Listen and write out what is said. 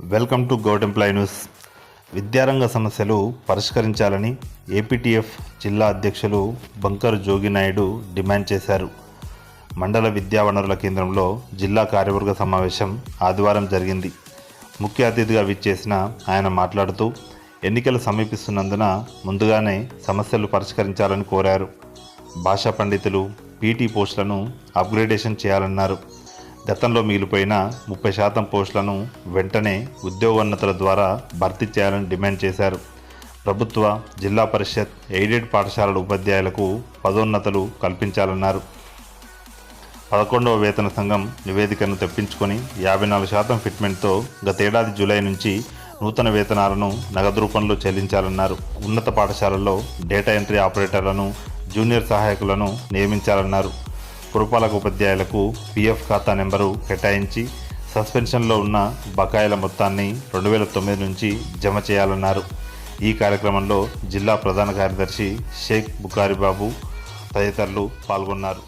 Welcome to govt employee news. విద్యారంగ సమస్యలు పరిష్కరించాలని ఏపీటీఎఫ్ జిల్లా అధ్యక్షులు బంకర్ జోగినాయుడు డిమాండ్ చేశారు. మండల విద్యా వనరుల కేంద్రంలో జిల్లా కార్యవర్గ సమావేశం ఆదివారం జరిగింది. ముఖ్య అతిథిగా విచ్చేసిన ఆయన మాట్లాడుతూ ఎన్నికలు సమీపిస్తున్నందున ముందుగానే సమస్యలు పరిష్కరించాలని కోరారు. భాషా పండితులు పీటీ పోస్టులను అప్గ్రేడేషన్ చేయాలన్నారు. గతంలో మిగిలిపోయిన ముప్పై శాతం పోస్టులను వెంటనే ఉద్యోగోన్నతుల ద్వారా భర్తీ చేయాలని డిమాండ్ చేశారు. ప్రభుత్వ జిల్లా పరిషత్ ఎయిడెడ్ పాఠశాలల ఉపాధ్యాయులకు పదోన్నతులు కల్పించాలన్నారు. పదకొండవ వేతన సంఘం నివేదికను తెప్పించుకొని యాభై నాలుగు శాతం ఫిట్మెంట్తో గతేడాది జూలై నుంచి నూతన వేతనాలను నగదు రూపంలో చెల్లించాలన్నారు. ఉన్నత పాఠశాలల్లో డేటా ఎంట్రీ ఆపరేటర్లను జూనియర్ సహాయకులను నియమించాలన్నారు. పురపాలక ఉపాధ్యాయులకు పీఎఫ్ ఖాతా నెంబరు కేటాయించి సస్పెన్షన్లో ఉన్న బకాయిల మొత్తాన్ని రెండు వేల తొమ్మిది నుంచి జమ చేయాలన్నారు. ఈ కార్యక్రమంలో జిల్లా ప్రధాన కార్యదర్శి షేక్ బుకారిబాబు తదితరులు పాల్గొన్నారు.